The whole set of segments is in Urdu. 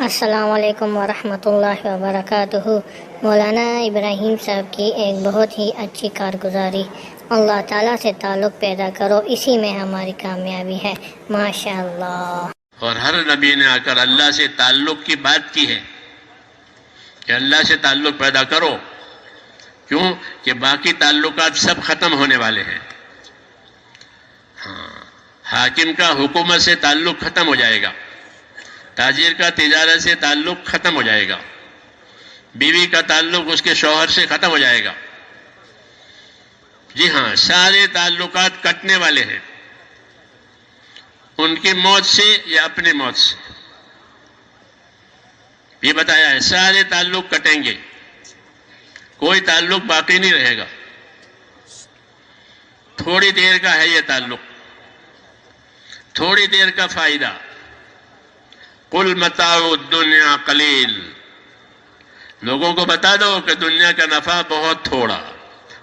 السلام علیکم ورحمۃ اللہ وبرکاتہ۔ مولانا ابراہیم صاحب کی ایک بہت ہی اچھی کارگزاری۔ اللہ تعالیٰ سے تعلق پیدا کرو، اسی میں ہماری کامیابی ہے۔ ماشاء اللہ اور ہر نبی نے آ کر اللہ سے تعلق کی بات کی ہے کہ اللہ سے تعلق پیدا کرو۔ کیوں؟ کہ باقی تعلقات سب ختم ہونے والے ہیں۔ ہاں حاکم کا حکومت سے تعلق ختم ہو جائے گا۔ تاجر کا تجارت سے تعلق ختم ہو جائے گا۔ بیوی کا تعلق اس کے شوہر سے ختم ہو جائے گا۔ جی ہاں سارے تعلقات کٹنے والے ہیں۔ ان کی موت سے یا اپنی موت سے۔ یہ بتایا ہے، سارے تعلق کٹیں گے۔ کوئی تعلق باقی نہیں رہے گا۔ تھوڑی دیر کا ہے یہ تعلق۔ تھوڑی دیر کا فائدہ۔ کل متاؤ دنیا قلیل لوگوں کو بتا دو کہ دنیا کا نفع بہت تھوڑا،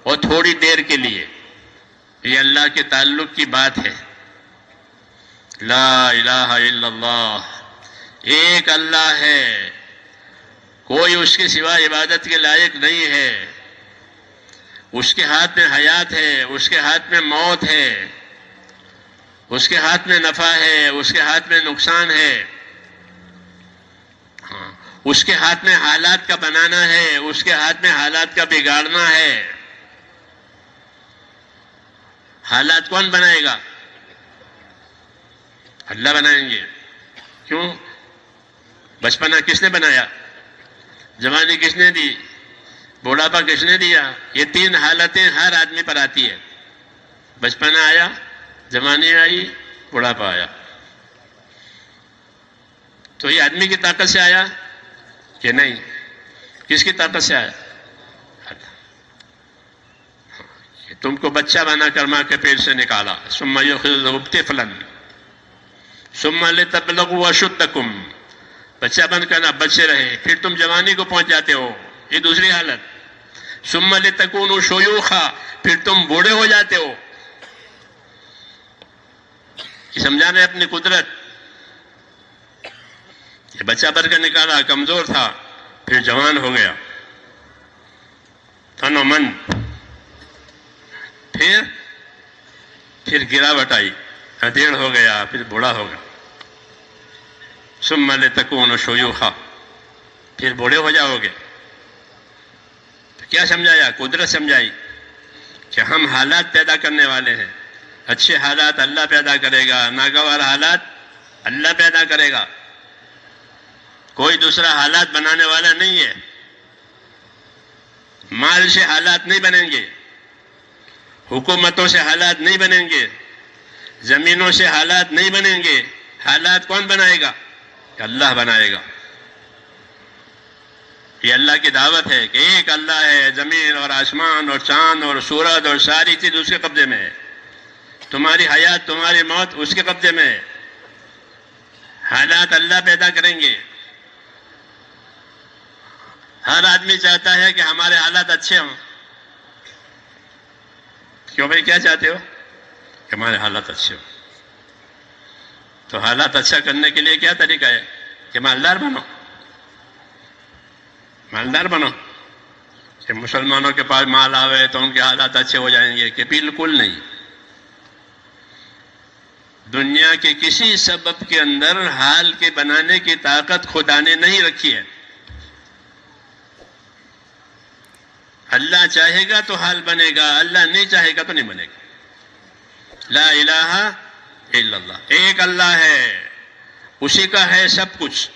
اور تھوڑی دیر کے لیے۔ یہ اللہ کے تعلق کی بات ہے۔ لا الہ الا اللہ۔ ایک اللہ ہے۔ کوئی اس کے سوا عبادت کے لائق نہیں ہے۔ اس کے ہاتھ میں حیات ہے، اس کے ہاتھ میں موت ہے۔ اس کے ہاتھ میں نفع ہے، اس کے ہاتھ میں نقصان ہے۔ اس کے ہاتھ میں حالات کا بنانا ہے، اس کے ہاتھ میں حالات کا بگاڑنا ہے۔ حالات کون بنائے گا؟ اللہ بنائیں گے۔ کیوں؟ بچپنا کس نے بنایا؟ جوانی کس نے دی؟ بوڑھاپا کس نے دیا؟ یہ تین حالتیں ہر آدمی پر آتی ہے بچپنا آیا، جوانی آئی، بڑھاپا آیا۔ تو یہ آدمی کی طاقت سے آیا؟ کہ نہیں، کس کی طاقت سے آیا؟ تم کو بچہ بنا کر ماں کے پیڑ سے نکالا۔ سما فلن سما لے تب لگو بچہ بن کر نہ بچے رہے، پھر تم جوانی کو پہنچ جاتے ہو۔ یہ دوسری حالت۔ سما لے تکون شویوخا پھر تم بوڑھے ہو جاتے ہو۔ یہ سمجھانا ہے اپنی قدرت؟ یہ بچہ بن کر نکالا، کمزور تھا، پھر جوان ہو گیا۔ تن و من۔ پھر پھر گراوٹ آئی۔ ادھیڑ ہو گیا، پھر بوڑھا ہو گیا۔ سم ملے تکون شویوخا پھر بوڑھے ہو جاؤ گے۔ کیا سمجھایا؟ قدرت سمجھائی کہ ہم حالات پیدا کرنے والے ہیں۔ اچھے حالات اللہ پیدا کرے گا، ناگوار حالات اللہ پیدا کرے گا۔ کوئی دوسرا حالات بنانے والا نہیں ہے۔ مال سے حالات نہیں بنیں گے۔ حکومتوں سے حالات نہیں بنیں گے۔ زمینوں سے حالات نہیں بنیں گے۔ حالات کون بنائے گا؟ اللہ بنائے گا۔ یہ اللہ کی دعوت ہے کہ ایک اللہ ہے، زمین اور آسمان اور چاند اور سورج اور ساری چیز اس کے قبضے میں ہے۔ تمہاری حیات، تمہاری موت اس کے قبضے میں ہے۔ حالات اللہ پیدا کریں گے۔ ہر آدمی چاہتا ہے کہ ہمارے حالات اچھے ہوں۔ کیوں بھائی؟ کیا چاہتے ہو؟ کہ ہمارے حالات اچھے ہوں۔ تو حالات اچھا کرنے کے لیے کیا طریقہ ہے؟ کہ مالدار بنو۔ مالدار بنو۔ کہ مسلمانوں کے پاس مال آوے تو ان کے حالات اچھے ہو جائیں گے، کہ بالکل نہیں۔ دنیا کے کسی سبب کے اندر حال کے بنانے کی طاقت خدا نے نہیں رکھی ہے۔ اللہ چاہے گا تو حال بنے گا، اللہ نہیں چاہے گا تو نہیں بنے گا۔ لا الہ الا اللہ۔ ایک اللہ ہے، اسی کا ہے سب کچھ۔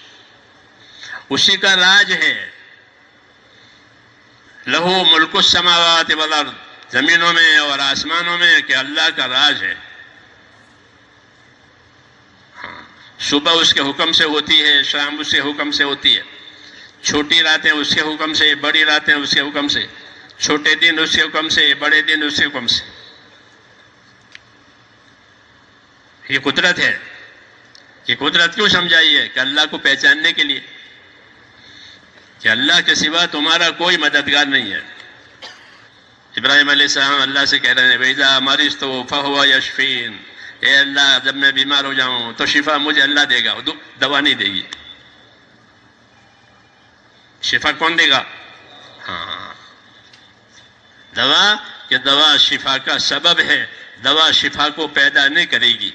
اسی کا راج ہے۔ لہو ملک السماوات والارض، زمینوں میں اور آسمانوں میں کہ اللہ کا راج ہے۔ ہاں صبح اس کے حکم سے ہوتی ہے، شام اس کے حکم سے ہوتی ہے۔ چھوٹی راتیں اس کے حکم سے، بڑی راتیں اس کے حکم سے۔ چھوٹے دن اس کے حکم سے، بڑے دن اس کے حکم سے۔ یہ قدرت ہے۔ یہ قدرت کیوں سمجھائی ہے کہ اللہ کو پہچاننے کے لیے؟ کہ اللہ کے سوا تمہارا کوئی مددگار نہیں ہے۔ ابراہیم علیہ السلام اللہ سے کہہ رہے ہیں ویزا مریض تو فہو یشفین اے اللہ، جب میں بیمار ہو جاؤں، تو شفا مجھے اللہ دے گا دوا نہیں دے گی۔ شفا کون دے گا؟ دوا کہ دوا شفا کا سبب ہے، دوا شفا کو پیدا نہیں کرے گی۔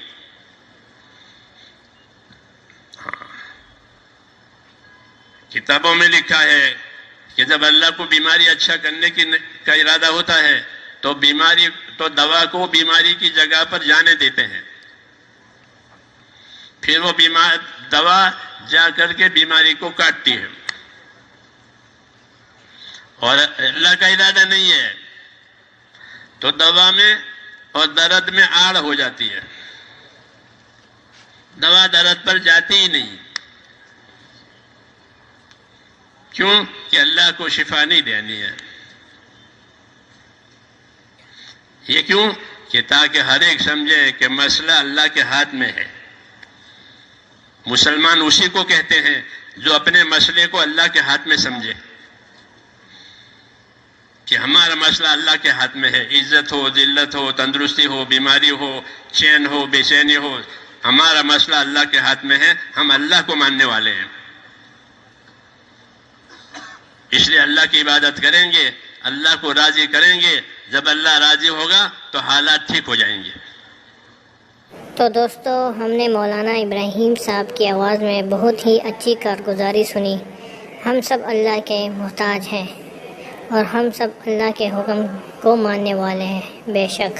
ہاں۔ کتابوں میں لکھا ہے کہ جب اللہ کو بیماری اچھا کرنے کی کا ارادہ ہوتا ہے، تو بیماری، تو دوا کو بیماری کی جگہ پر جانے دیتے ہیں۔ پھر وہ بیمار، دوا جا کر کے بیماری کو کاٹتی ہے۔ اور اللہ کا ارادہ نہیں ہے۔ تو دوا میں اور درد میں آڑ ہو جاتی ہے۔ دوا درد پر جاتی ہی نہیں۔ کیوں؟ کہ اللہ کو شفا نہیں دینی ہے۔ یہ کیوں؟ کہ تاکہ ہر ایک سمجھے کہ مسئلہ اللہ کے ہاتھ میں ہے۔ مسلمان اسی کو کہتے ہیں جو اپنے مسئلے کو اللہ کے ہاتھ میں سمجھے۔ کہ ہمارا مسئلہ اللہ کے ہاتھ میں ہے، عزت ہو، ذلت ہو، تندرستی ہو، بیماری ہو، چین ہو، بے چینی ہو، ہمارا مسئلہ اللہ کے ہاتھ میں ہے، ہم اللہ کو ماننے والے ہیں۔ اس لیے اللہ کی عبادت کریں گے، اللہ کو راضی کریں گے، جب اللہ راضی ہوگا تو حالات ٹھیک ہو جائیں گے۔ تو دوستو، ہم نے مولانا ابراہیم صاحب کی آواز میں بہت ہی اچھی کارگزاری سنی۔ ہم سب اللہ کے محتاج ہیں۔ اور ہم سب اللہ کے حکم کو ماننے والے ہیں بے شک۔